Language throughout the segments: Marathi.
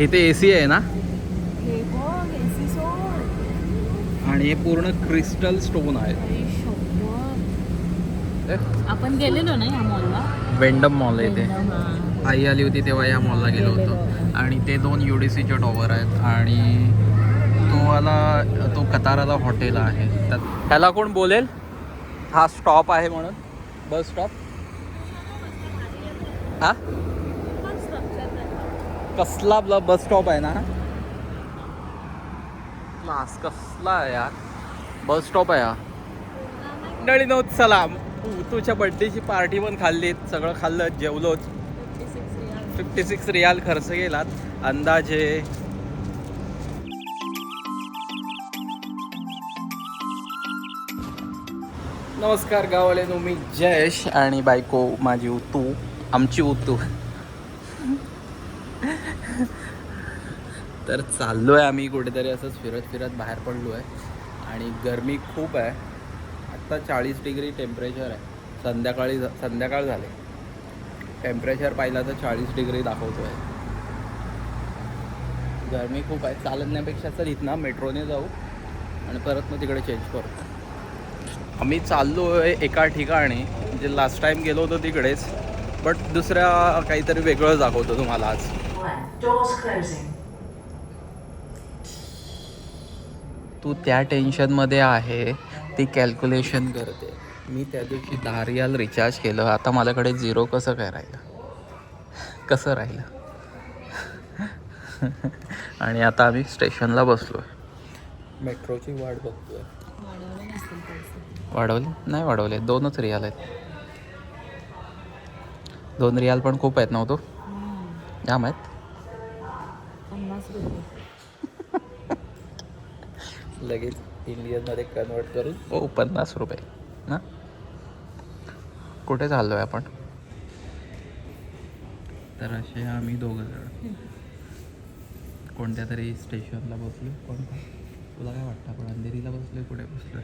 इथे ए सी आहे ना? आणि हे पूर्ण क्रिस्टल स्टोन आहे. आपण गेलेलो ना या मॉलला वेंडम मॉल आहे इथे. हा. आई आली होती तेव्हा या मॉलला गेलो होतो. आणि ते दोन यू डी सीचे टॉवर आहेत. आणि तो आला तो कताराला हॉटेल आहे. त्यात ह्याला कोण बोलेल? हा स्टॉप आहे म्हणून. बस स्टॉप हा? कसला आपला बस स्टॉप आहे ना? क्लास कसला आहे यार? बस स्टॉप आहे हा. मंडळी नव्हत चला तुझ्या बड्डेची पार्टी पण खाल्ली सगळं खाल्लं जेवलोच. फिफ्टी सिक्स रियाल खर्च केलात. अंदाजे नमस्कार गावाले मी जयेश आणि बायको माझी उतू आमची उतू. तर चाललो आहे आम्ही कुठेतरी असंच फिरत फिरत बाहेर पडलो आहे आणि गरमी खूप आहे. आत्ता चाळीस डिग्री टेम्परेचर आहे. संध्याकाळी संध्याकाळ झाले. टेम्परेचर पाहिलं तर चाळीस डिग्री दाखवतो आहे गरमी खूप आहे. चालण्यापेक्षा चल इथनं मेट्रोने जाऊ आणि परत मग तिकडे चेंज करू. आम्ही चाललो आहे एका ठिकाणी. म्हणजे लास्ट टाइम गेलो होतो तिकडेच. बट दुसऱ्या काहीतरी वेगळं दाखवतो तुम्हाला आज. तू त्या टेन्शनमध्ये आहे ती कॅल्क्युलेशन करते. मी त्या दिवशी दहा रियाल रिचार्ज केलं. आता माझ्याकडे झिरो कसं काय राहिलं? कसं राहिलं? आणि आता आम्ही स्टेशनला बसलो आहे मेट्रोची वाट बघतोय. पैसे. वाढवले? नाही वाढवले. दोनच रियाल आहेत. दोन रियाल पण खूप आहेत नव्हतो हम्म. जाम आहेत पन्नास रुपये लगेच इंडियनमध्ये कन्वर्ट करून. हो पन्नास रुपये. ना? कुठे चाललो आहे आपण? तर असे आम्ही दोघं जण. कोणत्या तरी स्टेशनला बसलो. कोण तुला काय वाटतं? आपण अंधेरीला बसलो कुठे बसलो.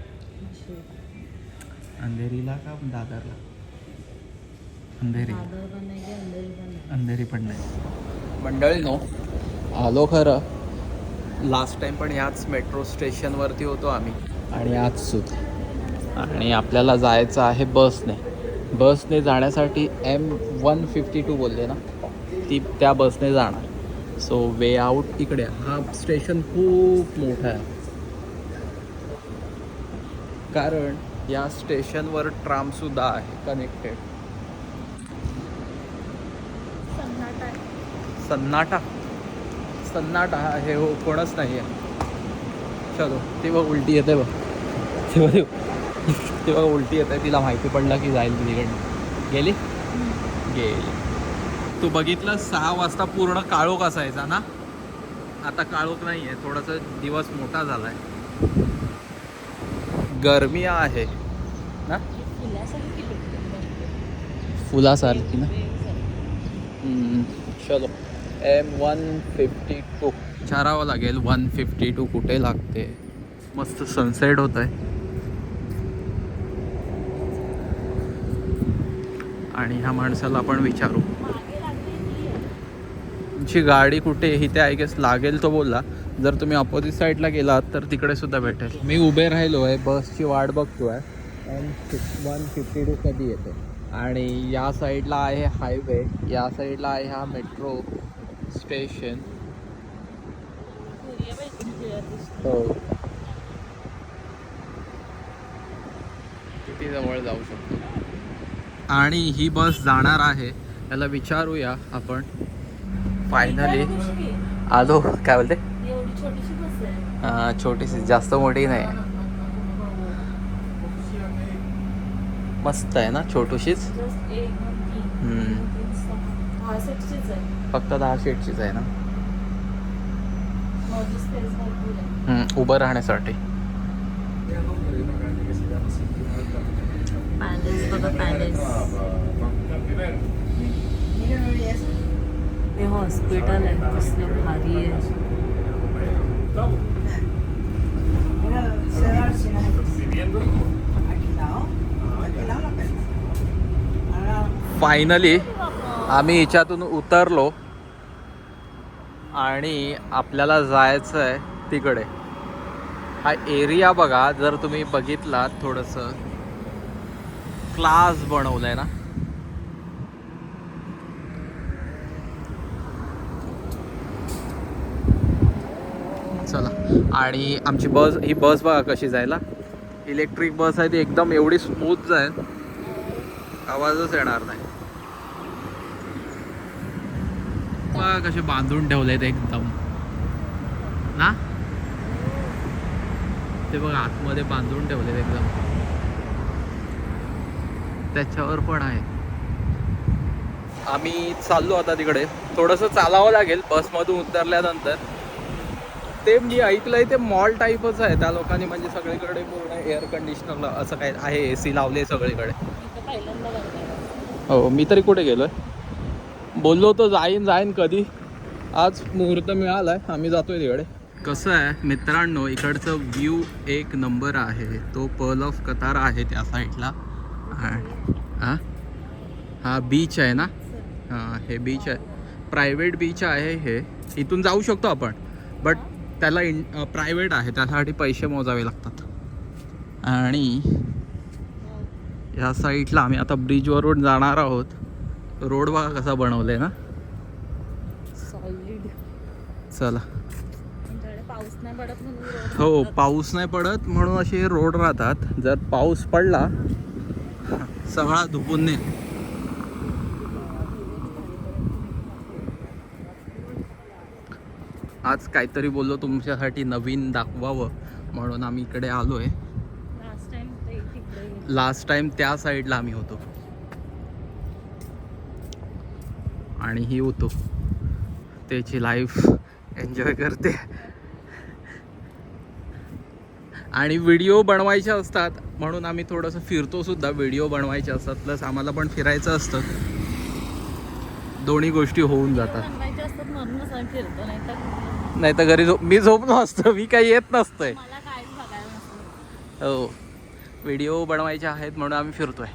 अंधेरीला का दादरला? अंधेरी. अंधेरी पण नाही. मंडळी नो. आलो खरं. लास्ट टाइम पण ह्याच मेट्रो स्टेशनवरती होतो आम्ही. आणि आज सुद्धा आणि आपल्याला जायचं आहे बसने बसने जाण्यासाठी एम वन फिफ्टी टू बोलले ना? ती त्या बसने जाणार. सो वे आउट इकडे. हा स्टेशन खूप मोठा आहे. कारण या स्टेशनवर ट्रामसुद्धा आहे कनेक्टेड सन्नाटा सन्नाटा? हे हो कोणच नाही आहे. चलो ती बघ उलटी येते बघ. ते बघ ते बघ उलटी येते तिला माहिती पडलं की जाईल तिकडनं. गेली? गेली. तू बघितलं सहा वाजता पूर्ण काळोख असायचा ना? आता काळोख नाही आहे थोडासा दिवस मोठा झाला आहे गरमी आहे. ना? फुलासारखी ना? एम वन फिफ्टी टू विचारावं लागेल. वन फिफ्टी टू कुठे लागते? मस्त सनसेट होत आहे आणि ह्या माणसाला आपण विचारू. तुमची गाडी कुठे आहे इथे आय गेस लागेल तो बोलला. जर तुम्ही अपोजिट साईडला गेलात तर तिकडे सुद्धा भेटेल. मी उभे राहिलो आहे बसची वाट बघतोय एम वन फिफ्टी टू कधी येते? आणि या साईडला आहे हायवे या साईडला आहे हा मेट्रो स्टेशन. हो किती जवळ जाऊ शकतो आणि ही बस जाणार आहे. याला विचारूया आपण. फायनली आलो. काय बोलते? छोटीशी बस आहे. छोटीशी. जास्त मोठी नाही. मस्त आहे ना छोटूशीच? हम्म. हा फक्त दहा सीटचीच आहे ना? उभं राहण्यासाठी. हे हॉस्पिटल आहे कसलं भारी आहे. फायनली आम्ही हिच्यातून उतरलो आणि आपल्याला जायचं आहे तिकडे. हा एरिया बघा जर तुम्ही बघितलात थोडंसं. क्लास बनवलं आहे ना. चला. आणि आमची बस ही बस बघा कशी जायला. इलेक्ट्रिक बस आहे ती एकदम एवढी स्मूथ जाईल. आवाजच येणार नाही. बघा कसे बांधून ठेवलेत एकदम. ना? ते बघा आतमध्ये बांधून ठेवलेत एकदम. त्याच्यावर पण आहे. आम्ही चाललो आता तिकडे. थोडंसं चालावं लागेल बसमधून उतरल्यानंतर. ते मी ऐकलंय ते मॉल टाईपच आहे. त्या लोकांनी म्हणजे सगळीकडे पूर्ण एअर कंडिशनर असं काय आहे ए सी लावले सगळीकडे. हो मी तरी कुठे गेलोय? बोललो तो जाईन जाईन कधी. आज मुहूर्त मिळाला आहे आम्ही जातोय तिकडे. कसं आहे मित्रांनो इकडचं व्ह्यू एक नंबर आहे. तो पर्ल ऑफ कतार आहे त्या साईडला हा हा? बीच आहे ना? हां हे बीच आहे. प्रायव्हेट बीच आहे हे. इथून जाऊ शकतो आपण. बट त्याला इन प्रायव्हेट आहे. त्यासाठी पैसे मोजावे लागतात. आणि या साईडला आम्ही आता ब्रिजवरून जाणार आहोत. रोड बघा कसा बनवलाय ना? सॉलिड चला. पाऊस नाही पडत म्हणून हो. पाऊस नाही पडत म्हणून असे रोड राहतात. जर पाऊस पडला सगळा धुपून ने आज काहीतरी बोललो तुमच्यासाठी नवीन दाखवावं म्हणून आम्ही इकडे ते तिकडे. लास्ट टाइम त्या साईडला आम्ही होतो. आणि ही होतो त्याची लाईफ एन्जॉय करते. आणि व्हिडिओ बनवायचे असतात. म्हणून आम्ही थोडंसं फिरतो सुद्धा व्हिडिओ बनवायचे असतात. प्लस आम्हाला पण फिरायचं असतं. दोन्ही गोष्टी होऊन जातात. नाही तर घरी झोप मी झोपलो असतं मी काही येत नसतंय. हो. व्हिडिओ बनवायचे आहेत म्हणून आम्ही फिरतोय.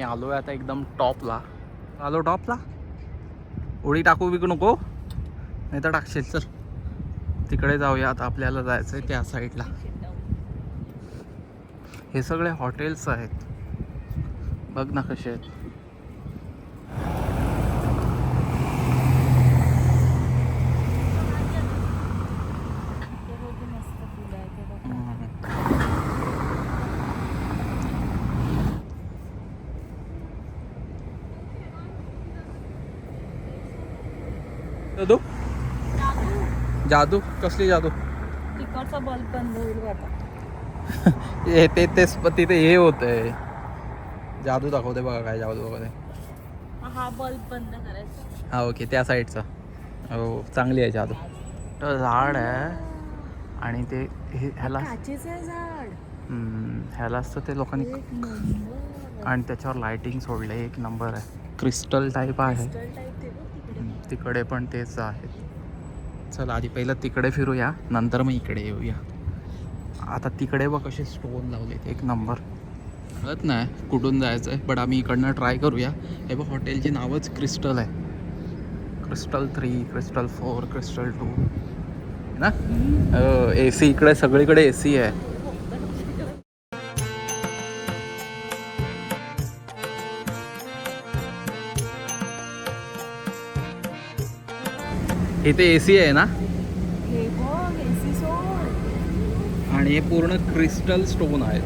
मी आलो आहे आता एकदम टॉपला. आलो टॉपला? उडी टाकू विकू नको. नाही तर टाकशील चल. तिकडे जाऊया आता आपल्याला जायचं आहे त्या साईडला. हे सगळे हॉटेल्स आहेत. बघ ना कसे आहेत ते बघू मस्त फुलं आहे ते बघा. हम्म. जादू जादू? कसली जादू? तिकडचा बल्ब बंद होईल हे ते तेच तिथे हे होतंय. जादू दाखवते बघा काय जादू वगैरे. हा बल्ब बंद करायचा. हा ओके त्या साईडचा. हो चांगली आहे जादू. तर झाड आहे आणि ते हे ह्याला काचेचं आहे झाड. हम्म, ह्यालाच तर ते लोकांनी एक नंबर. आणि त्याच्यावर लाइटिंग सोडले एक नंबर आहे. क्रिस्टल टाईप आहे. ते बघ तिकडे. हम्म, तिकडे पण तेच आहे. चला आधी पहिलं तिकडे फिरूया नंतर मग इकडे येऊया. आता तिकडे बघ कसे स्टोन लावलेत एक नंबर कळत नाही कुठून जायचं आहे बट आम्ही इकडनं ट्राय करूया. हे बघ हॉटेलची नावच क्रिस्टल आहे. Crystal three crystal four crystal two ना? ए सी इकडे सगळीकडे ए सी आहे. इथे ए सी आहे ना हे बघ AC सोड. आणि हे पूर्ण क्रिस्टल स्टोन आहेत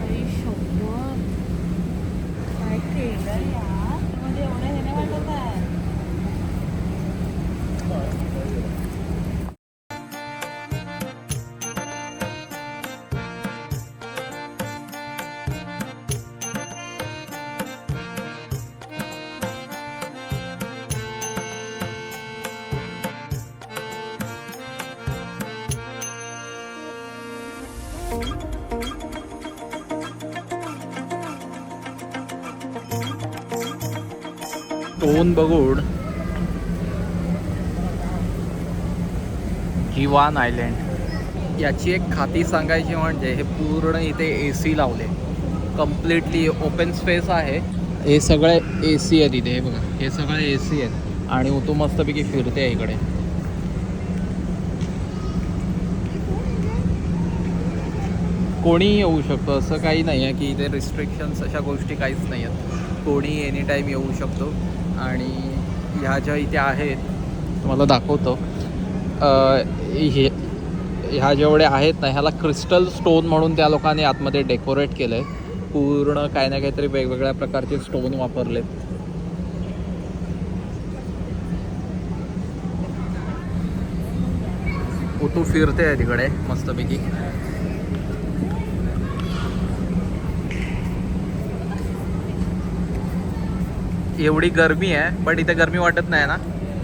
टोन बघून जिवान आयलँड. याची एक खाती सांगायची म्हणजे हे पूर्ण इथे ए सी लावले. कम्प्लिटली ओपन स्पेस आहे. हे सगळे ए सी आहेत इथे हे बघा. हे सगळे ए सी आहेत. आणि तू मस्तपैकी फिरते इकडे. कोणी येऊ शकतो. असं काही नाही आहे की इथे रिस्ट्रिक्शन्स अशा गोष्टी काहीच नाही आहेत. कोणी एनी टाईम येऊ शकतो. आणि ह्या ज्या इथे आहेत तुम्हाला दाखवतो. हे ह्या जेवढे आहेत ना ह्याला क्रिस्टल स्टोन म्हणून त्या लोकांनी आतमध्ये डेकोरेट केलं आहे पूर्ण काही ना काहीतरी वेगवेगळ्या प्रकारचे स्टोन वापरलेत. तू फिरते आहे तिकडे मस्तपैकी. एवढी गरमी आहे बट इथे गरमी वाटत नाही ना?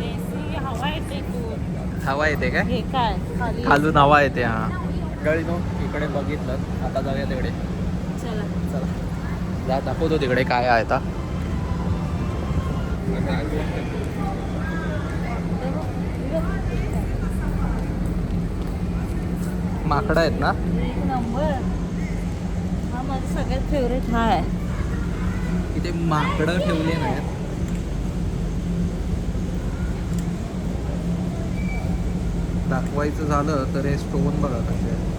एसी हवा येते खूप. हवा येते काय? हे काय? खाली. खालून हवा येते हा. गळी नो इकडे बघितलं आता जाऊया तिकडे. चला. चला. जा दाखवतो तिकडे काय आहे आता. माकडं आहेत ना? एक नंबर. हा माझा सगळ्यात फेवरेट हा आहे. इथे माकडं ठेवले नाहीत. दाखवायचं झालं तर हे स्टोन बघा कसे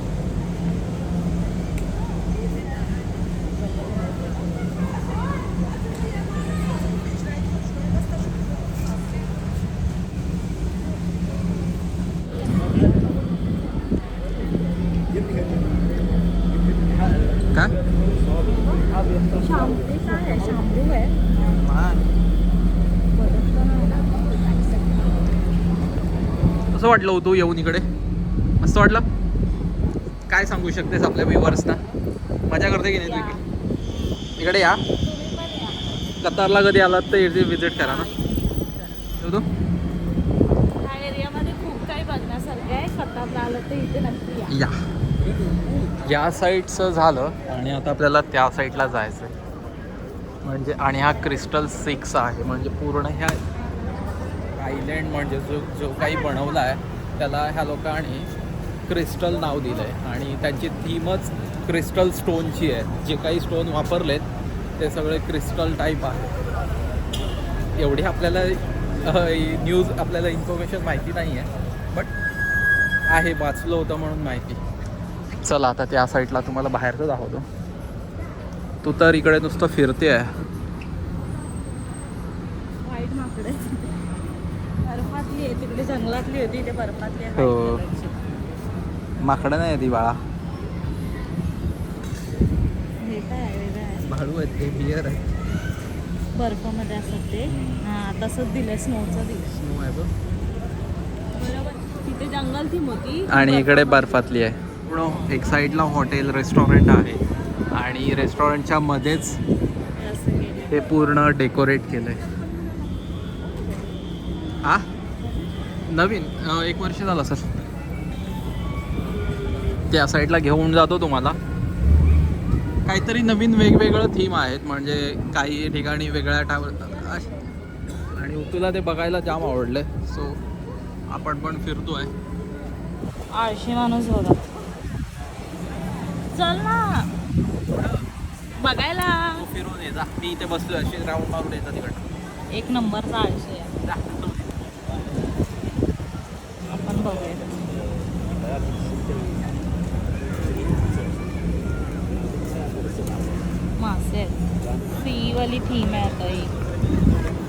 वाटलं तू येऊन इकडे. मस्त वाटलं? काय सांगू शकतेस आपल्या व्ह्युअर्सना मजा करते की नाही इकडे? या. कतारला कधी आलात तर इथे विजिट करा ना. येऊ तू. या. या. साईडचं झालं आणि आता आपल्याला त्या साईडला जायचं आहे म्हणजे आणि हा क्रिस्टल सिक्स आहे. म्हणजे पूर्ण ह्या आयलँड म्हणजे जो जो काही बनवला आहे त्याला ह्या लोकांनी क्रिस्टल नाव दिलं आहे आणि त्यांची थीमच क्रिस्टल स्टोनची आहे. जे काही स्टोन वापरलेत ते सगळे क्रिस्टल टाईप आहे एवढी आपल्याला न्यूज आपल्याला इन्फॉर्मेशन माहिती नाही आहे बट आहे वाचलं होतं म्हणून माहिती. चला आता त्या साईडला तुम्हाला बाहेरचं दाखवतो. तू तर इकडे नुसतं फिरते आहे बर्फातली आहे तिकडे जंगलातली होती बर्फातली आहे. हो. माकडं नाही ती बाळा. हे काय आहे वेगळं आहे. भाडू आहेत ते बियर आहे बर्फामध्ये असत ते. हा तसंच दिलंय स्नोचं दिलं स्नो आहे बघ. बरोबर. तिथे जंगल थीम होती. आणि इकडे बर्फातली आहे. पूर्ण एक साईडला हॉटेल रेस्टॉरंट आहे. आणि रेस्टॉरंटच्या मध्येच असं केलं. हे पूर्ण डेकोरेट केलं आहे हा? नवीन? एक वर्ष झालं सर. त्या साईडला घेऊन जातो तुम्हाला. काहीतरी नवीन वेगवेगळं थीम आहेत. म्हणजे काही ठिकाणी वेगळ्या टाव आणि तुला ते बघायला जाम आवडलं सो आपण पण फिरतोय. आळशी माणूस होता चल ना. बघायला. फिरून ये जा. मी इथे बसलोय. अशी राऊंड मारून येतात तिकडं एक नंबरचा आळशी आहे जा आपण बघूया मासे आहेत फ्रीवाली थीम आहे आता ही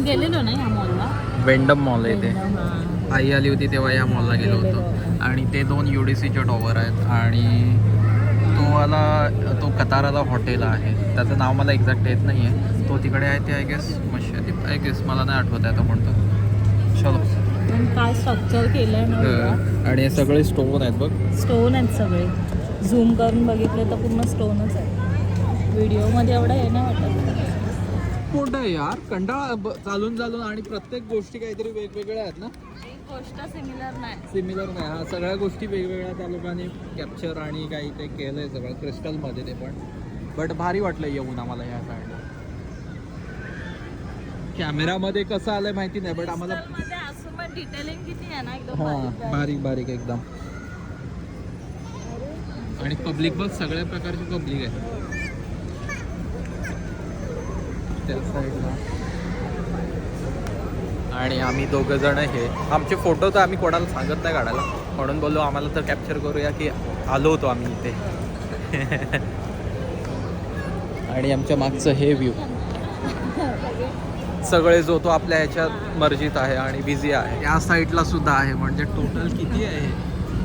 आपण गेलेलो ना या मॉलला वेंडम मॉल आहे ते. आई आली होती तेव्हा या मॉलला गेलो होतो. आणि ते दोन यू डी सीचे टॉवर आहेत आणि तो वाला तो कताराला हॉटेल आहे. त्याचं नाव मला एक्झॅक्ट येत नाही आहे तो तिकडे आहे ते आय गेस मशीद आय गेस मला नाही आठवत आहे तो म्हणतो. चलो. काय स्ट्रक्चर केलंय आणि हे सगळे स्टोन आहेत बघ. स्टोन आहेत सगळे. झूम करून बघितले तर पूर्ण स्टोनच आहे व्हिडिओमध्ये एवढं हे नाही वाटत. मोठं आहे यार. कंटाळा चालून चालून आणि प्रत्येक गोष्टी काहीतरी वेगवेगळ्या आहेत ना? एक गोष्ट सिमिलर नाही. सिमिलर नाही. हा सगळ्या गोष्टी वेगवेगळ्या त्या लोकांनी कॅप्चर आणि काही ते केलंय सगळं क्रिस्टलमध्ये ते पण. बट भारी वाटलं येऊन आम्हाला ह्या साईडला कॅमेरामध्ये कसं आलंय माहिती नाही बट आम्हाला मध्ये असून पण डिटेलिंग किती आहे ना एकदम हा बारीक. बारीक बारीक एकदम. आणि पब्लिक बस सगळ्या प्रकारची पब्लिक आहे. हॉस्टेल साईडला आणि आम्ही दोघं जण हे आमचे फोटो तर आम्ही कोणाला सांगत नाही काढायला. म्हणून बोललो आम्हाला तर कॅप्चर करूया की आलो होतो आम्ही इथे. आणि आमच्या मागचं हे व्ह्यू सगळे जो तो आपल्या ह्याच्यात मर्जीत आहे आणि बिझी आहे. या साईडला सुद्धा आहे. म्हणजे टोटल किती आहे?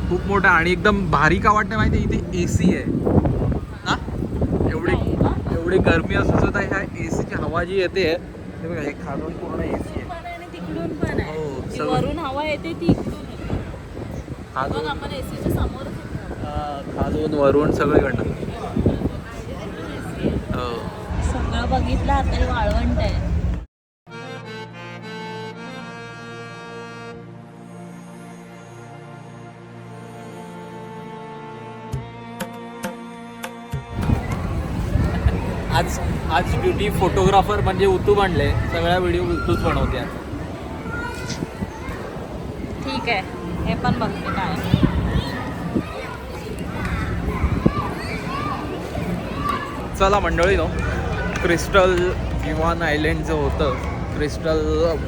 खूप मोठं आणि एकदम भारी का वाटतं माहिती इथे ए सी आहे. एवढी गरमी असून सुद्धा ह्या ए सीची हवा जी येते ते बघा हे खालून पूर्ण ए सी आहे. पण आहे आणि तिकडून पण आहे. हो. वरून हवा येते ती इकडून एसीच्या खालून वरून सगळीकडनं. हो. सगळं बघितलं आता वाळवंट आहे. ब्युटी फोटोग्राफर म्हणजे उतू बनले. सगळ्या व्हिडिओ उतूच बनवते. ठीक आहे. हे पण बघते काय चला मंडळी नो क्रिस्टल विवान आयलंड जे होतं क्रिस्टल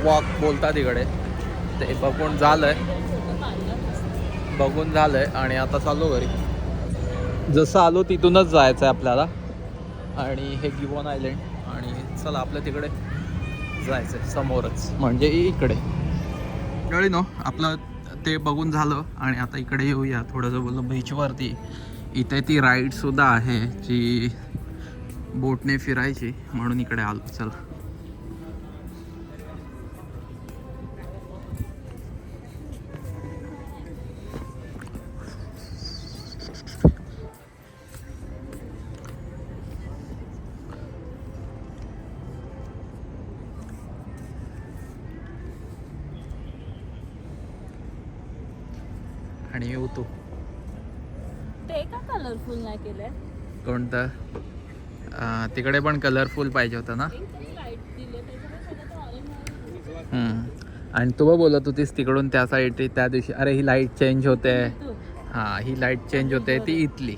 वॉक बोलतात तिकडे ते बघून झालंय. बघून झालंय आणि आता चाललो घरी. जसं आलो तिथूनच जायचं आहे आपल्याला. आणि हे गिवॉन आयलंड चला आपलं तिकडे जायचं आहे समोरच. म्हणजे इकडे. कळी नो आपलं ते बघून झालं आणि आता इकडे येऊया थोडंसं बोललो बीचवरती इथे ती राईडसुद्धा आहे जी बोटने फिरायची म्हणून इकडे आलो. चला. आणि येऊ तू. ते का कलरफुल नाही केलंय. कोणतं? तिकडे पण कलरफुल पाहिजे होतं ना. आणि तू बोलत होतीस तिकडून त्या साईड त्या दिवशी. अरे ही लाइट चेंज होते. हां ही लाइट चेंज होते ती इथली.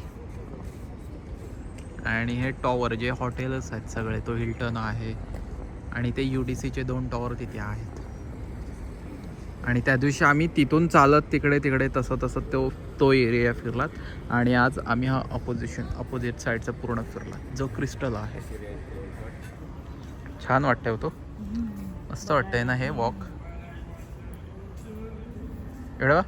आणि हे टॉवर जे हॉटेलच आहेत सगळे तो हिल्टन आहे. आणि ते यू डी सीचे दोन टॉवर तिथे आहेत. आणि त्या दिवशी आम्ही तिथून चालत तिकडे तिकडे तसं तसं तो तो एरिया फिरलात. आणि आज आम्ही हा अपोजिशन अपोजिट साईडचा पूर्ण फिरला. जो क्रिस्टल आहे. छान वाटतंय हो तो. मस्त वाटतंय ना हे वॉक एवढं?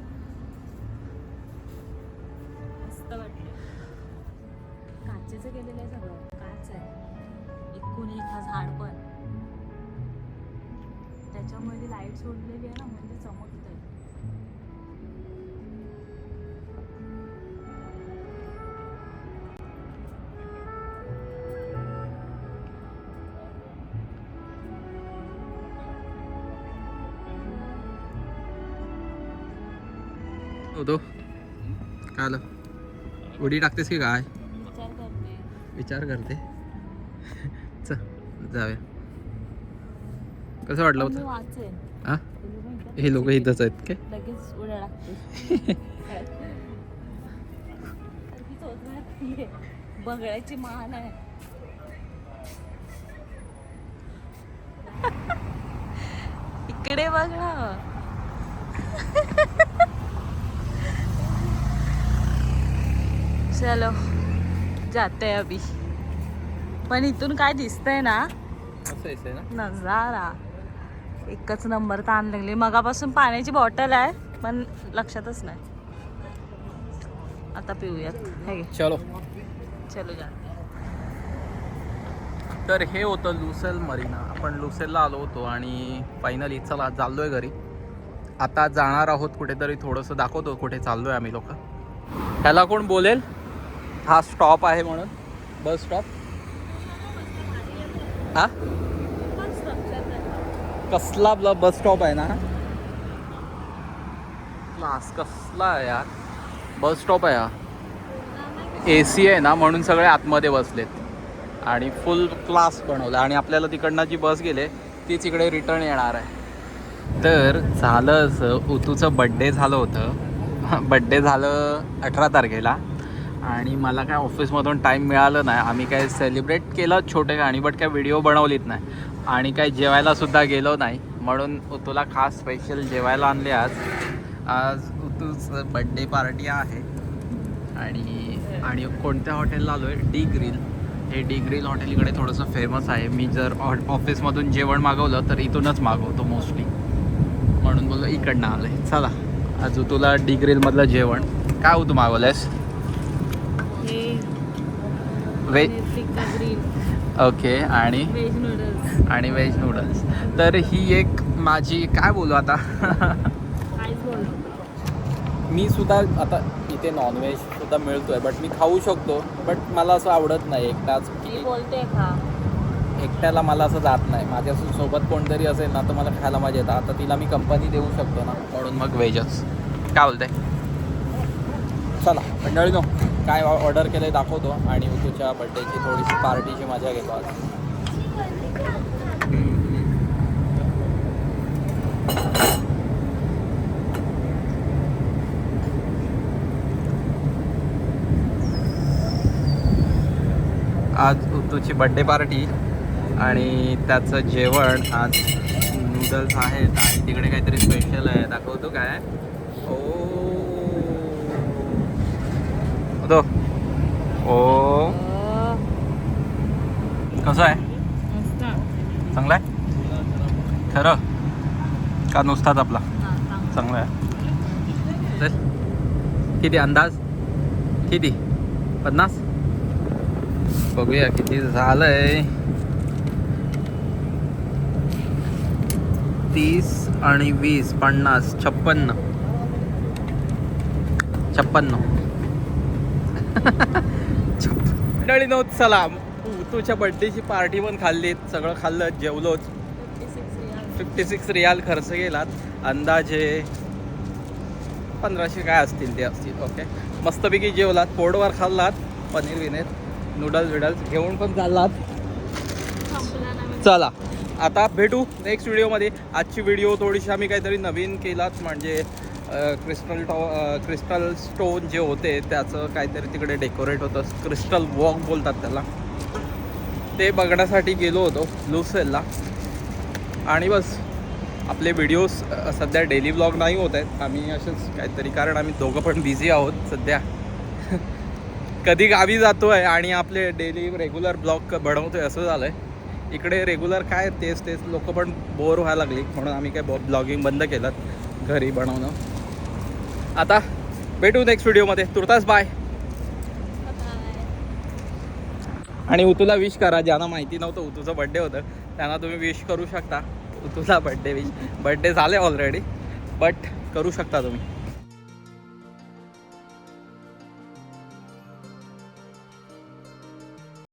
लाइट सोडलेली आहे ना म्हणजे चमकतंय. होतो काय आलं? उडी टाकतेस की काय? विचार करते. विचार करते. चल जाऊया. कसं वाटलं होतं? हा? हे लोक इथंच आहेत काय? लगेच उड्या लागते बघायची मान आहे. इकडे बघ ना. चलो जाते अभी. पण इथून काय दिसतंय ना? नजारा. एकच नंबर ताण लागली. मगापासून पाण्याची बॉटल आहे पण लक्षातच नाही. आता पिऊयात. हे घे. चलो. चलो जा. तर हे होतं लुसेल मरीना. आपण लुसेलला आलो होतो आणि फायनली चला चाललोय घरी. आता जाणार आहोत कुठेतरी थोडंसं दाखवतो कुठे चाललोय आम्ही लोक. ह्याला कोण बोलेल? हा स्टॉप आहे म्हणून. बस स्टॉप हा? कसला ब- बस स्टॉप आहे ना? क्लास कसला आहे यार? बस स्टॉप आहे हा. ए सी आहे ना म्हणून सगळे आतमध्ये बसलेत. आणि फुल क्लास बनवला. आणि आपल्याला तिकडनं जी बस गेले तीच इकडे रिटर्न येणार आहे. तर झालं असं उतूचं बड्डे झालं होतं. बड्डे झालं अठरा तारखेला. आणि मला काय ऑफिसमधून टाईम मिळालं नाही. आम्ही काय सेलिब्रेट केलं छोटे गाणी बट काय व्हिडिओ बनवलीत नाही. आणि काय जेवायला सुद्धा गेलो नाही. म्हणून उतूला खास स्पेशल जेवायला आणले आज. आज उतूचं बड्डे पार्टी आहे. आणि आणि कोणत्या हॉटेलला आलो आहे डी ग्रिल हे डी ग्रिल हॉटेल इकडे थोडंसं फेमस आहे. मी जर ऑ- ऑफिसमधून जेवण मागवलं तर इथूनच मागवतो मोस्टली म्हणून बोललो इकडनं आलं आहे चला आज तुला डी ग्रिलमधलं जेवण. काय होतं मागवलंयस? हे व्हे टिक्का ग्रिल ओके आणि? व्हेज नूडल्स आणि व्हेज नूडल्स तर ही एक माझी काय बोलू आता? मी सुद्धा आता इथे नॉनव्हेज सुद्धा मिळतोय बट मी खाऊ शकतो बट मला असं आवडत नाही एकटाच. एकट्याला मला असं जात नाही. माझ्या सोबत कोणतरी असेल ना तर मला खायला मजा येतं. आता तिला मी कंपनी देऊ शकतो ना म्हणून मग व्हेजच काय बोलते? चला मंडळी नो काय ऑर्डर केलं आहे दाखवतो आणि तुझ्या बड्डेची थोडीशी पार्टीची मजा घेतो आज. आज उत्तूची बड्डे पार्टी आणि त्याचं जेवण आज नूडल्स आहेत आणि तिकडे काहीतरी स्पेशल आहे. दाखवतो काय? ओ तो ओ। कसं आहे? मस्त चांगलं आहे? खरं? का नुसताच आपला. चांगला आहे. चल. किती? अंदाज? किती? पन्नास? बघूया किती झालंय. तीस आणि वीस पन्नास छप्पन्न. छप्पन्न. मंडळी नव्हत चला तुझ्या बड्डेची पार्टी पण खाल्ली सगळं खाल्लं जेवलोच. फिफ्टी सिक्स रियाल खर्च केलात. अंदाजे पंधराशे काय असतील ते असतील ओके मस्तपैकी जेवलात पोटवर खाल्लात पनीर विनेर नूडल्स विडल्स घेऊन पण चाललात. चला आता भेटू नेक्स्ट व्हिडिओमध्ये आजची व्हिडिओ थोडीशी आम्ही काहीतरी नवीन केलात म्हणजे क्रिस्टल टॉ क्रिस्टल स्टोन जे होते त्याचं काहीतरी तिकडे डेकोरेट होतं. क्रिस्टल वॉक बोलतात त्याला. ते बघण्यासाठी गेलो होतो लुसेलला आणि बस आपले व्हिडिओज सध्या डेली ब्लॉग नाही होत आहेत. आम्ही असेच काहीतरी कारण आम्ही दोघं पण बिझी आहोत सध्या. कधी गावी जातो आहे आणि आपले डेली रेग्युलर ब्लॉग बनवतो आहे असं झालं आहे इकडे रेग्युलर काय तेच तेच लोक पण बोर व्हायला लागली. म्हणून आम्ही काय ब्लॉगिंग बंद केलं. घरी बनवणं. आता भेटू नेक्स्ट व्हिडिओमध्ये तुर्तास बाय आणि उतूला विश करा ज्यांना माहिती नव्हतं उतूचं बड्डे होतं त्यांना तुम्ही विश करू शकता. उतूला बड्डे विश बड्डे झाले ऑलरेडी बट करू शकता तुम्ही.